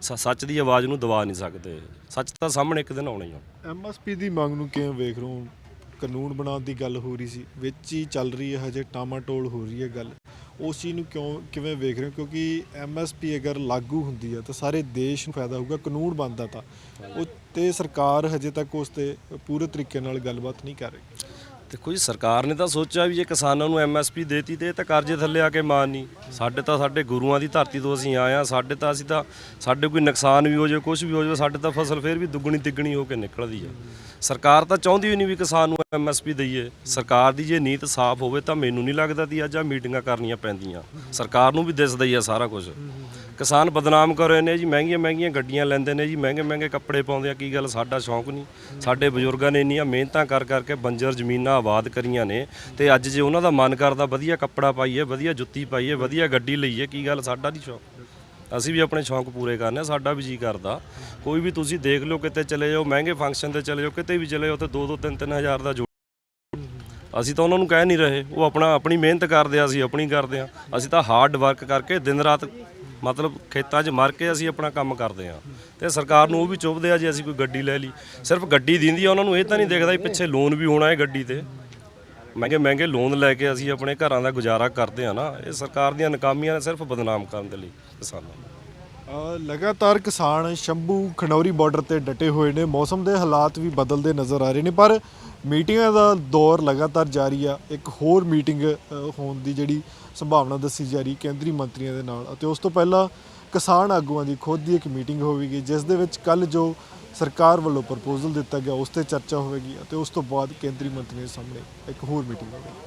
ਸ- ਸੱਚ ਦੀ ਆਵਾਜ਼ ਨੂੰ ਦਬਾ ਨਹੀਂ ਸਕਦੇ। ਸੱਚ ਤਾਂ ਸਾਹਮਣੇ ਇੱਕ ਦਿਨ ਆਉਣਾ ਹੀ ਆ ਐਮਐਸਪੀ ਦੀ ਮੰਗ ਨੂੰ ਕਿਵੇਂ ਵੇਖ ਰਹੇ ਹੋ? ਕਾਨੂੰਨ ਬਣਾਉਣ ਦੀ ਗੱਲ ਹੋ ਰਹੀ ਸੀ। ਵਿੱਚ ਹੀ ਚੱਲ ਰਹੀ ਹੈ, ਹਜੇ ਟਾਮਾਟੋਲ ਹੋ ਰਹੀ ਹੈ ਗੱਲ। ਉਸ ਚੀਜ਼ ਨੂੰ ਕਿਉਂ, ਕਿਵੇਂ ਵੇਖ ਰਹੇ ਹੋ? ਕਿਉਂਕਿ ਐਮਐਸਪੀ ਅਗਰ ਲਾਗੂ ਹੁੰਦੀ ਹੈ, ਤਾਂ ਸਾਰੇ ਦੇਸ਼ ਨੂੰ ਫਾਇਦਾ ਹੋਊਗਾ, ਕਾਨੂੰਨ ਬਣਦਾ ਤਾਂ। ਉਹ ਤੇ ਸਰਕਾਰ ਹਜੇ ਤੱਕ ਉਸ ਤੇ ਪੂਰੇ ਤਰੀਕੇ ਨਾਲ ਗੱਲਬਾਤ ਨਹੀਂ ਕਰ ਰਹੀ। ਦੇਖੋ ਜੀ, ਸਰਕਾਰ ਨੇ ਤਾਂ ਸੋਚਿਆ ਵੀ ਜੇ ਕਿਸਾਨਾਂ ਨੂੰ ਐਮਐਸਪੀ ਦੇਤੀ ਤੇ ਇਹ ਤਾਂ ਕਰਜ਼ੇ ਥੱਲੇ ਆ ਕੇ ਮਾਨ ਨਹੀਂ। ਸਾਡੇ ਤਾਂ ਸਾਡੇ ਗੁਰੂਆਂ ਦੀ ਧਰਤੀ ਤੋਂ ਅਸੀਂ ਆਏ ਆ ਸਾਡੇ ਤਾਂ ਅਸੀਂ ਤਾਂ ਸਾਡੇ ਕੋਈ ਨੁਕਸਾਨ ਵੀ ਹੋ ਜਾਵੇ ਕੁਝ ਵੀ ਹੋ ਜਾਵੇ, ਸਾਡੇ ਤਾਂ ਫਸਲ ਫੇਰ ਵੀ ਦੁੱਗਣੀ ਤਿੱਗਣੀ ਹੋ ਕੇ ਨਿਕਲਦੀ ਆ। ਸਰਕਾਰ ਤਾਂ ਚਾਹੁੰਦੀ ਵੀ ਨਹੀਂ ਵੀ ਕਿਸਾਨ ਨੂੰ ਐਮਐਸਪੀ ਦਈਏ। ਸਰਕਾਰ ਦੀ ਜੇ ਨੀਤ ਸਾਫ਼ ਹੋਵੇ ਤਾਂ ਮੈਨੂੰ ਨਹੀਂ ਲੱਗਦਾ ਕਿ ਅੱਜ ਆ ਮੀਟਿੰਗਾਂ ਕਰਨੀਆਂ ਪੈਂਦੀਆਂ। ਸਰਕਾਰ ਨੂੰ ਵੀ ਦਿਸਦਾ ਹੀ ਆ ਸਾਰਾ ਕੁਝ ਕਿਸਾਨ ਬਦਨਾਮ ਕਰ ਰਹੇ ਨੇ ਜੀ, ਮਹਿੰਗੀਆਂ ਮਹਿੰਗੀਆਂ ਗੱਡੀਆਂ ਲੈਂਦੇ ਨੇ ਜੀ, ਮਹਿੰਗੇ ਮਹਿੰਗੇ ਕੱਪੜੇ ਪਾਉਂਦੇ ਆ, ਕੀ ਗੱਲ ਸਾਡਾ ਸ਼ੌਂਕ ਨਹੀਂ। ਸਾਡੇ ਬਜ਼ੁਰਗਾਂ ਨੇ ਇੰਨੀਆਂ ਮਿਹਨਤਾਂ ਕਰ ਕਰਕੇ ਬੰਜਰ ਜ਼ਮੀਨਾਂ ਆਬਾਦ ਕਰੀਆਂ ਨੇ ਤੇ ਅੱਜ ਜੇ ਉਹਨਾਂ ਦਾ ਮਨ ਕਰਦਾ ਵਧੀਆ ਕੱਪੜਾ ਪਾਈਏ, ਵਧੀਆ ਜੁੱਤੀ ਪਾਈਏ, ਵਧੀਆ ਗੱਡੀ ਲਈਏ, ਕੀ ਗੱਲ ਸਾਡਾ ਨਹੀਂ ਸ਼ੌਂਕ? ਅਸੀਂ ਵੀ ਆਪਣੇ ਸ਼ੌਂਕ ਪੂਰੇ ਕਰਨੇ ਆ, ਸਾਡਾ ਵੀ ਜੀ ਕਰਦਾ। ਕੋਈ ਵੀ ਤੁਸੀਂ ਦੇਖ ਲਓ ਕਿਤੇ ਚਲੇ ਜਾਓ, ਮਹਿੰਗੇ ਫੰਕਸ਼ਨ ਤੇ ਚਲੇ ਜਾਓ, ਕਿਤੇ ਵੀ ਚਲੇ ਜਾਓ, ਤੇ 2-2 3-3 ਹਜ਼ਾਰ ਦਾ ਜੋ ਅਸੀਂ ਤਾਂ ਉਹਨਾਂ ਨੂੰ ਕਹਿ ਨਹੀਂ ਰਹੇ, ਉਹ ਆਪਣਾ ਆਪਣੀ ਮਿਹਨਤ ਕਰਦੇ ਆ, ਅਸੀਂ ਆਪਣੀ ਕਰਦੇ ਆ। ਅਸੀਂ ਤਾਂ ਹਾਰਡ ਵਰਕ ਕਰਕੇ ਦਿਨ ਰਾਤ ਮਤਲਬ ਖੇਤਾਂ 'ਚ ਮਰ ਕੇ ਅਸੀਂ ਆਪਣਾ ਕੰਮ ਕਰਦੇ ਆ ਤੇ ਸਰਕਾਰ ਨੂੰ ਉਹ ਵੀ ਚੁੱਭਦੇ ਆ ਜੇ ਅਸੀਂ ਕੋਈ ਗੱਡੀ ਲੈ ਲਈ। ਸਿਰਫ ਗੱਡੀ ਦਿੰਦੀ ਆ, ਉਹਨਾਂ ਨੂੰ ਇਹ ਤਾਂ ਨਹੀਂ ਦੇਖਦਾ ਵੀ ਪਿੱਛੇ ਲੋਨ ਵੀ ਹੋਣਾ ਹੈ ਗੱਡੀ ਤੇ। ਮਹਿੰਗੇ ਮਹਿੰਗੇ ਲੋਨ ਲੈ ਕੇ ਅਸੀਂ ਆਪਣੇ ਘਰਾਂ ਦਾ ਗੁਜ਼ਾਰਾ ਕਰਦੇ ਆ ਨਾ। ਇਹ ਸਰਕਾਰ ਦੀਆਂ ਨਾਕਾਮੀਆਂ ਨੇ ਸਿਰਫ ਬਦਨਾਮ ਕਰਨ ਦੇ ਲਈ ਕਿਸਾਨਾਂ ਨੂੰ। ਲਗਾਤਾਰ ਕਿਸਾਨ ਸ਼ੰਭੂ ਖਨੌਰੀ ਬਾਰਡਰ ਤੇ ਡਟੇ ਹੋਏ ਨੇ। ਮੌਸਮ ਦੇ ਹਾਲਾਤ ਵੀ ਬਦਲਦੇ ਨਜ਼ਰ ਆ ਰਹੇ ਨੇ, ਪਰ ਮੀਟਿੰਗਾਂ ਦਾ ਦੌਰ ਲਗਾਤਾਰ ਜਾਰੀ ਆ। ਇੱਕ ਹੋਰ ਮੀਟਿੰਗ ਹੋਣ ਦੀ ਜਿਹੜੀ ਸੰਭਾਵਨਾ ਦੱਸੀ ਜਾ ਰਹੀ ਕੇਂਦਰੀ ਮੰਤਰੀਆਂ ਦੇ ਨਾਲ। ਅਤੇ ਉਸ ਤੋਂ ਪਹਿਲਾਂ ਕਿਸਾਨ ਆਗੂਆਂ ਦੀ ਖੁਦ ਦੀ ਇੱਕ ਮੀਟਿੰਗ ਹੋਵੇਗੀ, ਜਿਸ ਦੇ ਵਿੱਚ ਕੱਲ ਜੋ ਸਰਕਾਰ ਵੱਲੋਂ ਪ੍ਰਪੋਜ਼ਲ ਦਿੱਤਾ ਗਿਆ, ਉਸ ਤੇ ਚਰਚਾ ਹੋਵੇਗੀ ਅਤੇ ਉਸ ਤੋਂ ਬਾਅਦ ਕੇਂਦਰੀ ਮੰਤਰੀਆਂ ਦੇ ਸਾਹਮਣੇ ਇੱਕ ਹੋਰ ਮੀਟਿੰਗ ਹੋਵੇਗੀ।